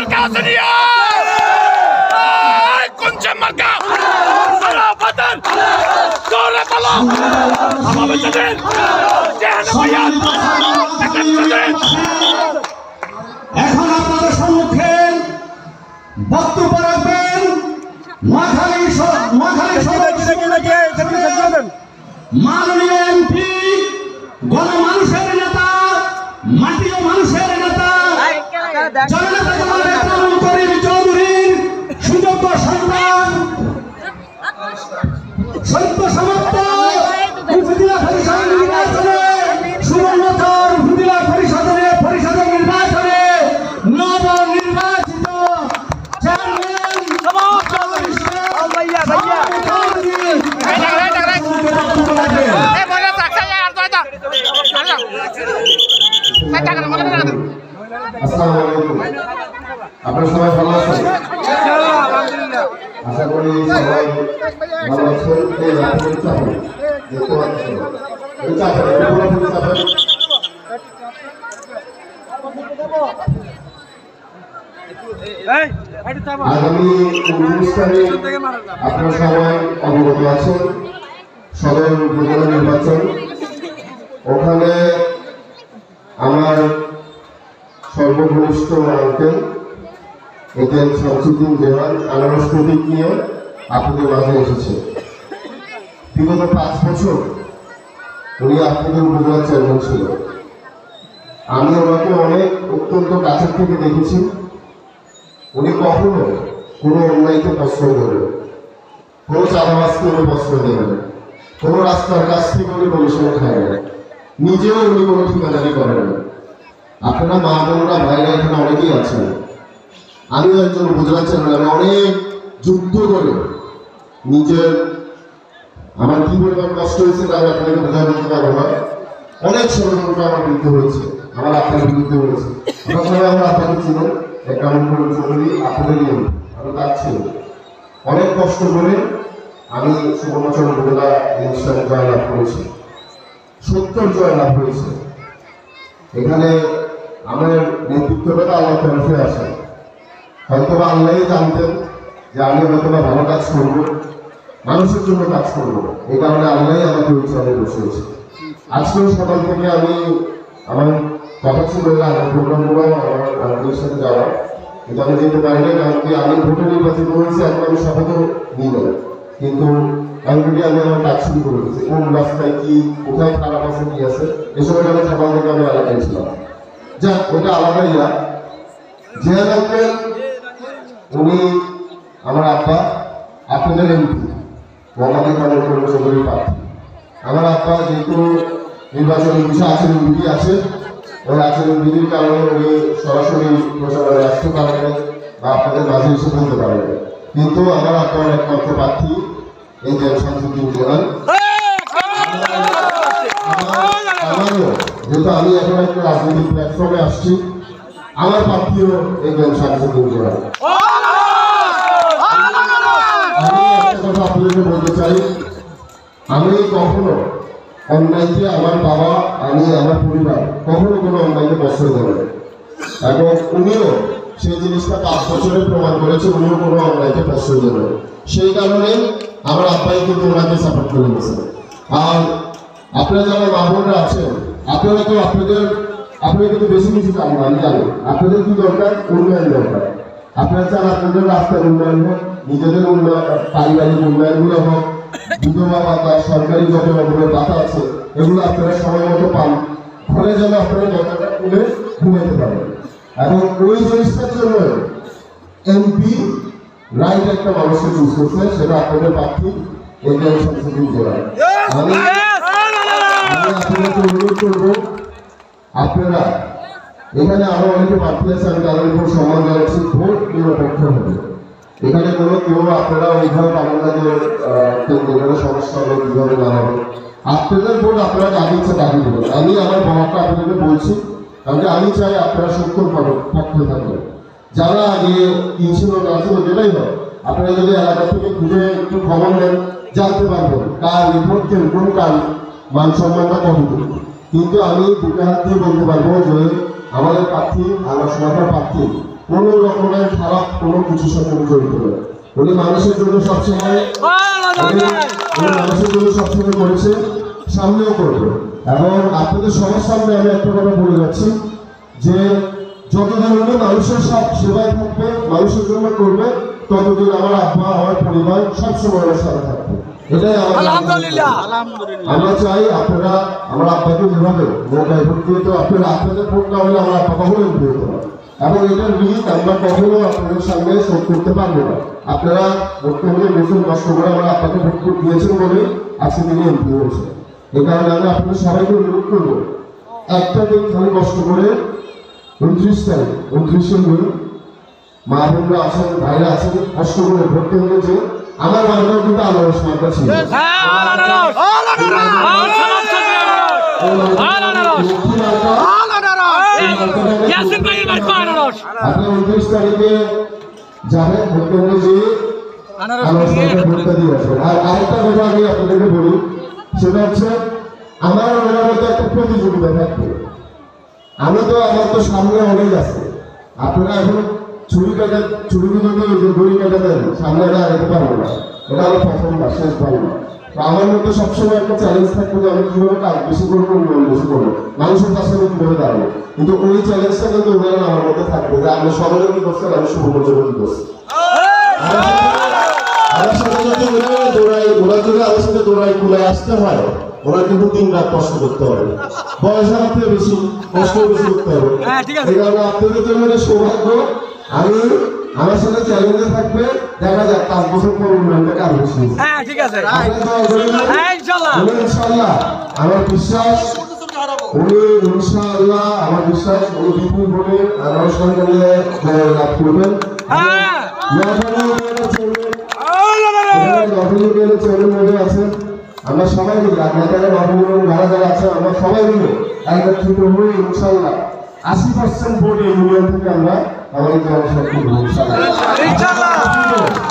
মার্কা আসেনিয়া কোনছে মার্কা? সারা বাদন দৌড়ে পালো। আমাদের চলেন জেহান ভাইয়ান এখন চলেন এখন আপনাদের সম্মুখে বক্তব্য রাখবেন। নোয়াখালী স- নোয়াখালী মাননীয় এমপি গণমানুষের নেতা মাটি মানুষের নেতা। চৌধুরীর সুযোগ্য সন্তান। সত্য সমর্থ উপজেলা পরিষদ নির্বাচনে সুবর্ণচর উপজেলা পরিষদের পরিষদের নির্বাচনে নব নির্বাচিত চেয়ারম্যান আসসালামু আলাইকুম। আপনারা সবাই ভালো আছেন? আশা করি সবাই ভালো আছেন। এই রাতের চাপে দেখতে পাচ্ছেন। এই পুরোপুরি চাপে। আগামী উনত্রিশ আপনারা সবাই অবগত আছেন। সদর উপজেলা নির্বাচন। ওখানে আমার সর্বঘনিষ্ঠ আঙ্কেল এদের শামসুদ্দিন দেওয়ান আনারস প্রতীক নিয়ে আপনাদের মাঝে এসেছে। বিগত পাঁচ বছর উনি আপনাদের উপজেলা চেয়ারম্যান ছিল। আমি ওনাকে অনেক অত্যন্ত কাছের থেকে দেখেছি। উনি কখনো কোনো অন্যায়কে প্রশ্রয় দেবেন কোনো চাঁদাবাজকে উনি প্রশ্রয় দেবেন। কোনো রাস্তার কাছ থেকে উনি কমিশন খায় না। নিজেও উনি কোনো ঠিকাদারি করেন না। আপনারা মা বোনরা, ভাইরা এখানে অনেকেই আছেন। আমিও একজন উপজেলা চেয়ারম্যান আমি অনেক যুদ্ধ করে নিজের আমার কি পরিমাণ কষ্ট হয়েছে, তাই আপনাকে বোঝা বলতে পারব না। অনেক ষড়যন্ত্র আমার বিরুদ্ধে হয়েছে, আমার আপনার বিরুদ্ধে হয়েছে। আমরা সবাই আমরা আপনাকে চিনুন একাউন্ট করে চৌধুরী আপনাদেরই আমরা তার ছিল অনেক কষ্ট করে আমি সুবর্ণচর উপজেলা ইলেকশনে জয়লাভ করেছি। সত্তর জয়লাভ হয়েছে। এখানে আমার নেতৃত্বটা আল্লাহ তরফে আসে হয়তো বা আল্লাহই জানতেন যে আমি হয়তো বা ভালো কাজ করব, মানুষের জন্য কাজ করব। এই কারণে আল্লাহই আমাকে ওই চলে বসিয়েছে। আজকেও সকাল থেকে আমি আমার কথা ছিল যে আমার প্রোগ্রামগুলো আমার আঙ্কেলের সাথে যাওয়া কিন্তু আমি যেতে পারি না কারণ কি আমি ভোটে নির্বাচিত হয়েছি, এখন আমি শপথও নিই না কিন্তু অলরেডি আমি আমার কাজ শুরু করে দিয়েছি। কোন রাস্তায় কি, কোথায় খারাপ আছে কি আছে এসব আমি সকাল থেকে আমি এলাকায় ছিলাম। যাক ওটা আলাদা ইয়া। যে আঙ্কেল উনি আমার আব্বা, আপনাদের এমপি প্রার্থী। আমার আব্বা যেহেতু নির্বাচনের বিষয়ে আচরণ বিধি আছে, ওই আচরণ বিধির কারণে উনি সরাসরি প্রচারণায় আসতে বা আপনাদের মাঝে এসে বলতে পারেন কিন্তু আমার আব্বার একমাত্র প্রার্থী এই যে শামসুদ্দিন জেলান আমারও যেহেতু আমি এখন একটা রাজনৈতিক প্ল্যাটফর্মে আসছি, আমার প্রার্থীও এই যে শামসুদ্দিন জেলান আমি একটা কথা আপনাদেরকে বলতে চাই আমি কখনো অন্যায়কে আমার বাবা, আমি, আমার পরিবার কখনো কোনো অন্যায়কে দেবে না। এবং উনিও সেই জিনিসটা পাঁচ বছরে প্রমাণ করেছে, উনিও কোনো অন্যায়কে দেবে না। সেই কারণে আমার আব্বাই কিন্তু ওনাকে সাপোর্ট করে গেছে আর আপনারা যারা মাহবুবরা আছেন আপনারা তো আপনাদের আপনারা কিন্তু বেশি কিছু জানেন না, আমি জানি। আপনাদের কি দরকার? উন্নয়ন দরকার। আপনারা চান আপনাদের রাস্তার উন্নয়ন হোক নিজেদের উন্নয়ন পারিবারিক উন্নয়নগুলো হোক বিধবা ভাতা সরকারি যত রকমের ভাতা আছে এগুলো আপনারা সময় মতো পান। ঘরে যেন আপনারা দরকারটা তুলে ঘুমাইতে পারেন। এবং ওই জিনিসটার জন্য এমপি রাইট একটা মানুষকে চুজ করছে সেটা আপনাদের প্রার্থী এগিয়ে সংসদীয় আমি আপনারা এখানে আরও অনেকে প্রার্থী আছে আমি তাদের উপর সম্মান জানাচ্ছি, ভোট নিরপেক্ষ হবে। এখানে কোনো কেউ, আপনারা ওইভাবে পাবেন সমস্যা হবে আপনাদের ভোট আপনারা কাকে ইচ্ছে দেবেন। আমি আমার মহাটা আপনাদেরকে বলছি, কারণ আমি চাই আপনারা সত্তর পাবেন থাকবেন যারা আগে কি ছিল, না ছিল, যেটাই হোক, আপনারা যদি এলাকা থেকে খুঁজে একটু খবর নেন, জানতে পারবেন কার রিপোর্ট কীরকম, কার মান সম্মানটা কতটুকু? কিন্তু আমি বুকে হাত দিয়ে বলতে পারব যে আমাদের প্রার্থী আমার সমাজের প্রার্থী, কোনো রকমের খারাপ কোনো কিছুর সাথে জড়িত নয়। উনি মানুষের জন্য সবসময় মানুষের জন্য সবসময় করেছে, সামনেও করবে। এবং আপনাদের সবার সামনে আমি একটা কথা বলে যাচ্ছি যে যতদিন উনি মানুষের সব সেবায় থাকবে, মানুষের জন্য করবে, ততদিন আমার আব্বা, আমার পরিবার সবসময় আমার সাথে থাকবে। এটাই আলহামদুলিল্লাহ। আমরা চাই আপনারা আমার আব্বাকে যেভাবে মোবাইল ভোট দিয়ে তো আপনারা আপনাদের ভোট না হলে আমার আব্বা কখনো হতে পারে এবং এটার রিলিজ আমরা কখনো আপনাদের সামনে শোধ করতে পারব না। আপনারা ভোট হলে কষ্ট করে আমার ভোট করে দিয়েছেন বলে আজকে তিনি এমপি হয়েছে কারণে আমি আপনাদের সবাইকে অনুরোধ করব একটা দিন খালি কষ্ট করে উনত্রিশ তারিখ উনত্রিশে মে মা বোনরা আছেন ভাইরা আছেন কষ্ট করে কেন্দ্রে যে আমার বাড়িটাও কিন্তু আলোর মার্কা ছিল আপনি উনত্রিশ তারিখে যাবেন ভোটটা দিয়ে আসবেন আর আরেকটা কথা আমি আপনাদেরকে বলি সেটা হচ্ছে আমার ওনার একটা প্রতিযোগিতা থাকবে আমি তো আমার তো সামনে অনেক আছে আপনারা এখন ছুরি কাটা ছুরি যদি দড়ি কাটা সামনে আর আগাতে পারব না এটা হলো প্রথমবার শেষ পারব না আমার মধ্যে সবসময় একটা চ্যালেঞ্জ থাকবে যে আমি কীভাবে কাজ বেশি করব নিয়ম বেশি করব মানুষের পাশে আমি কীভাবে দাঁড়াবো কিন্তু ওই চ্যালেঞ্জটা কিন্তু ওনারা আমার মধ্যে থাকবে যে আমি সবাই কি করছেন আমি শুভ বছর কি করছি আমার সাথে যদি ওরা দৌড়াই ওরা যদি আমার সাথে দৌড়াই কুলায় আসতে হয় ওরা কিন্তু দিন রাত কষ্ট করতে হবে বয়স আমার বেশি কষ্ট বেশি করতে হবে হ্যাঁ, ঠিক আছে। এই কারণে আপনাদের জন্য সৌভাগ্য আমি আমার সাথে চ্যালেঞ্জে থাকবে দেখা যাক পাঁচ বছর পর উন্নয়নটা কার বেশি হ্যাঁ ঠিক আছে। হ্যাঁ ইনশাল্লাহ। আমার বিশ্বাস উনি ইনশাআল্লাহ আমার বিশ্বাস উনি বিপুল ভোটে আনারস সরকারে জয় লাভ করবেন। হ্যাঁ। আমরা সবাই মিলে আপনাদের রবিনী যারা যারা আছে আমরা সবাই মিলে একত্রিত হয়ে ইনশাল্লাহ আশি পার্সেন্ট ভোট ইউনিয়ন থেকে আমরা আমাদের জনশক্তি ইনশাল্লাহ।